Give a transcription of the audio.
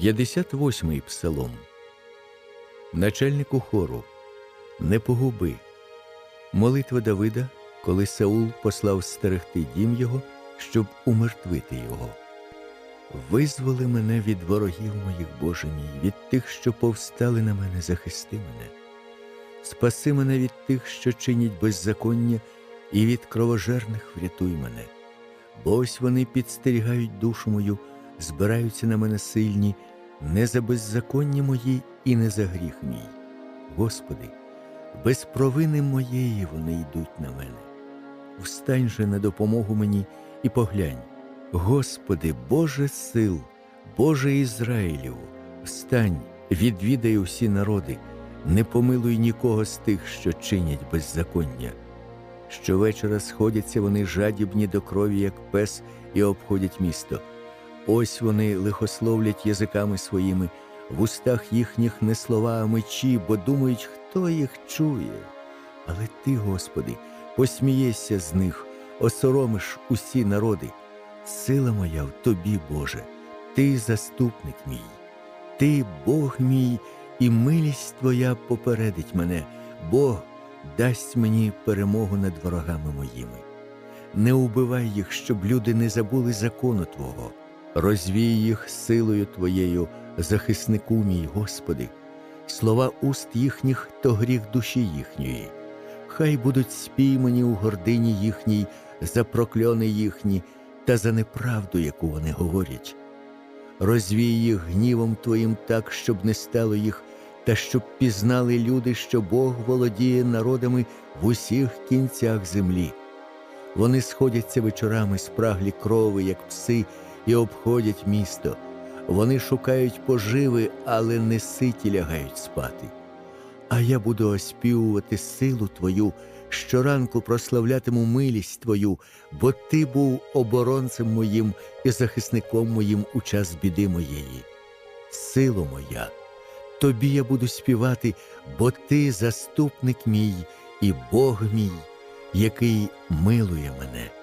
58-й псалом. Начальнику хору. Не погуби. Молитва Давида, коли Саул послав стерегти дім його, щоб умертвити його. Визволи мене від ворогів моїх, Боже мій, від тих, що повстали на мене, захисти мене. Спаси мене від тих, що чинять беззаконня, і від кровожерних врятуй мене. Бо ось вони підстерігають душу мою, збираються на мене сильні, не за беззаконня мої і не за гріх мій. Господи, без провини моєї вони йдуть на мене. Встань же на допомогу мені і поглянь. Господи, Боже сил, Боже Ізраїлів, встань, відвідай усі народи, не помилуй нікого з тих, що чинять беззаконня. Щовечора сходяться вони жадібні до крові, як пес, і обходять місто. Ось вони лихословлять язиками своїми, в устах їхніх не слова, а мечі, бо думають, хто їх чує. Але ти, Господи, посмієшся з них, осоромиш усі народи. Сила моя в тобі, Боже, ти заступник мій, ти Бог мій, і милість Твоя попередить мене, Бог дасть мені перемогу над ворогами моїми. Не убивай їх, щоб люди не забули закону Твого. Розвій їх силою Твоєю, захиснику мій, Господи. Слова уст їхніх то гріх душі їхньої. Хай будуть спіймані у гордині їхній за прокльони їхні та за неправду, яку вони говорять. Розвій їх гнівом Твоїм так, щоб не стало їх, та щоб пізнали люди, що Бог володіє народами в усіх кінцях землі. Вони сходяться вечорами спраглі крови, як пси, і обходять місто. Вони шукають поживи, але не ситі лягають спати. А я буду оспівувати силу Твою, щоранку прославлятиму милість Твою, бо Ти був оборонцем моїм і захисником моїм у час біди моєї. Сило моя, Тобі я буду співати, бо Ти заступник мій і Бог мій, який милує мене.